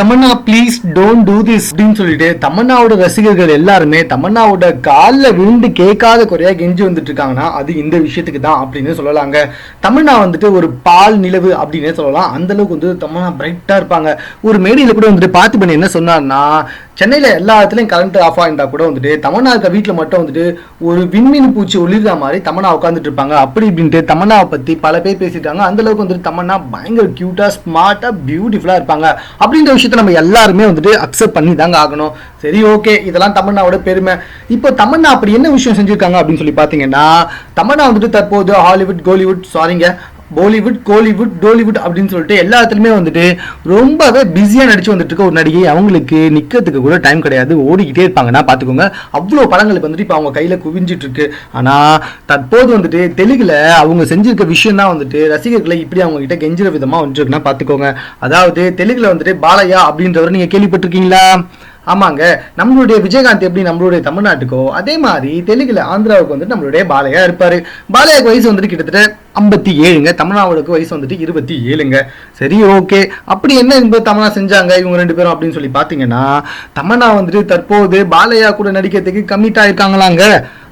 Tamannaah please don't do this அப்படின்னு சொல்லிட்டு தமன்னாவோட ரசிகர்கள் எல்லாருமே தமன்னாவோட காலில் விழுந்து கேட்காத குறையாக கெஞ்சி வந்துட்டு இருக்காங்கன்னா அது இந்த விஷயத்துக்கு தான் அப்படின்னு சொல்லலாங்க. தமன்னா வந்துட்டு ஒரு பால் நிலவு அப்படின்னே சொல்லலாம். அந்த அளவுக்கு வந்து தமன்னா பிரைட்டாக இருப்பாங்க. ஒரு மேடையில் கூட வந்துட்டு பார்த்து பண்ணி என்ன சொன்னார்னா சென்னையில் எல்லா இடத்துலையும் கரண்ட் ஆஃப் ஆகிட்டா கூட வந்துட்டு தமன்னா இருக்க வீட்டில் மட்டும் வந்துட்டு ஒரு விண்மீன் பூச்சி ஒளிர்ற மாதிரி தமன்னா உட்காந்துட்டு இருப்பாங்க. அப்படி இப்படின்ட்டு தமன்னாவை பற்றி பல பேர் பேசியிருக்காங்க. அந்த அளவுக்கு வந்துட்டு தமன்னா பயங்கர க்யூட்டாக ஸ்மார்ட்டாக பியூட்டிஃபுல்லாக இருப்பாங்க. அப்படின்ற விஷயத்த நம்ம எல்லாருமே வந்துட்டு அக்செப்ட் பண்ணி தாங்க ஆகணும். சரி ஓகே இதெல்லாம் தமிழ்நாவோட பெருமை. இப்போ தமன்னா அப்படி என்ன விஷயம் செஞ்சுருக்காங்க அப்படின்னு சொல்லி பார்த்தீங்கன்னா தமன்னா வந்துட்டு தற்போது ஹாலிவுட் கோலிவுட் சாரிங்க பாலிவுட் கோலிவுட் டோலிவுட் அப்படின்னு சொல்லிட்டு எல்லாத்துலேயுமே வந்துட்டு ரொம்பவே பிஸியாக நடிச்சு வந்துட்டு இருக்க ஒரு நடிகை. அவங்களுக்கு நிற்கிறதுக்கு கூட டைம் கிடையாது. ஓடிக்கிட்டே இருப்பாங்கன்னா பார்த்துக்கோங்க. அவ்வளோ படங்கள் வந்துட்டு இப்போ அவங்க கையில் குவிஞ்சிட்டு இருக்கு ஆனால் தற்போது வந்துட்டு தெலுங்கில் அவங்க செஞ்சிருக்க விஷயம் தான் வந்துட்டு ரசிகர்களை இப்படி அவங்க கிட்ட கெஞ்சுற விதமாக வந்துருக்குன்னா பார்த்துக்கோங்க. அதாவது தெலுங்கில் வந்துட்டு பாலையா அப்படின்றவர் நீங்கள் கேள்விப்பட்டிருக்கீங்களா? ஆமாங்க. நம்மளுடைய விஜயகாந்த் எப்படி நம்மளுடைய தமிழ்நாட்டுக்கோ அதே மாதிரி தெலுங்குல ஆந்திராவுக்கு வந்துட்டு நம்மளுடைய பாலையா இருப்பாரு. பாலையாக்கு வயசு வந்துட்டு கிட்டத்தட்ட ஐம்பத்தி ஏழுங்க தமிழ்நாடுக்கு வயசு வந்துட்டு இருபத்தி ஏழுங்க சரி ஓகே. அப்படி என்ன என்பது தமனா செஞ்சாங்க இவங்க ரெண்டு பேரும் அப்படின்னு சொல்லி பார்த்தீங்கன்னா தமன்னா வந்துட்டு தற்போது பாலையா கூட நடிக்கிறதுக்கு கம்மிட் இருக்காங்களாங்க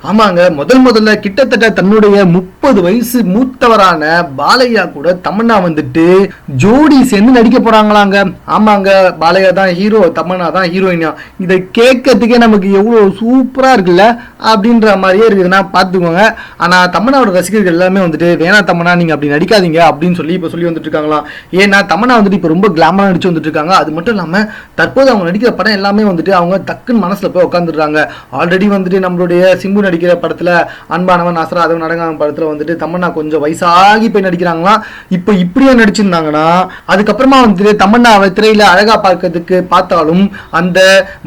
ஆமாங்க முதல் முதல்ல கிட்டத்தட்ட தன்னுடைய முப்பது வயசு மூத்தவரான பாலையா கூட தமன்னா வந்துட்டு ஜோடி சேர்ந்து நடிக்க போறாங்களாங்க. ஆமாங்க பாலையா தான் ஹீரோ தமன்னா தான் ஹீரோயினா இதை கேட்கறதுக்கே நமக்கு எவ்வளோ சூப்பராக இருக்குல்ல? அப்படின்ற மாதிரியே இருக்குதுன்னா பார்த்துக்கோங்க. ஆனால் தமன்னாவோட ரசிகர்கள் எல்லாமே வந்துட்டு வேணா தமன்னா நீங்கள் அப்படி நடிக்காதீங்க அப்படின்னு சொல்லி இப்போ சொல்லி வந்துட்டு இருக்காங்களாம் ஏன்னா தமன்னா வந்துட்டு இப்போ ரொம்ப கிளாமராக நடிச்சு வந்துட்டு இருக்காங்க அது மட்டும் இல்லாமல் தற்போது அவங்க நடிக்கிற படம் எல்லாமே வந்துட்டு அவங்க டக்குன்னு மனசில் போய் உட்காந்துடுறாங்க ஆல்ரெடி வந்துட்டு நம்மளுடைய சிம்பு நடிக்கிற படத்துல அன்பானவன் அசராதவன் நடங்காம படத்தில் வந்துட்டு தமன்னா கொஞ்சம் வயசாகி போய் நடிக்கிறாங்களாம். இப்போ இப்படியே நடிச்சிருந்தாங்கன்னா அதுக்கப்புறமா வந்துட்டு தமன்னாவை திரையில் அழகாக பார்க்கறதுக்கு பார்த்தாலும் அந்த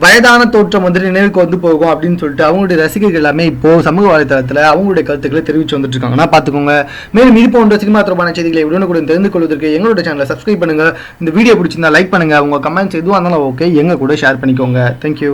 வயதான தோற்றம் வந்துட்டு நினைவுக்கு வந்து போகும் அப்படின்னு சொல்லிட்டு அவங்களுடைய ரசிகர்கள் எல்லாமே இப்போ சமூக வலைதளத்தில் அவங்களுடைய கருத்துக்களை தெரிவித்து வந்துட்டு இருக்காங்கன்னா பார்த்துக்கோங்க. மேலும் இது போன்ற சினிமா தொடர்பான செய்திகளை உடனுக்குடன் தெரிந்து கொள்வதற்கு எங்களோட சேனலை சப்ஸ்கிரைப் பண்ணுங்க. இந்த வீடியோ பிடிச்சிருந்தா லைக் பண்ணுங்க. உங்க கமெண்ட்ஸ் எதுவாக இருந்தாலும் ஓகே எங்க கூட ஷேர் பண்ணிக்கோங்க. தேங்க்யூ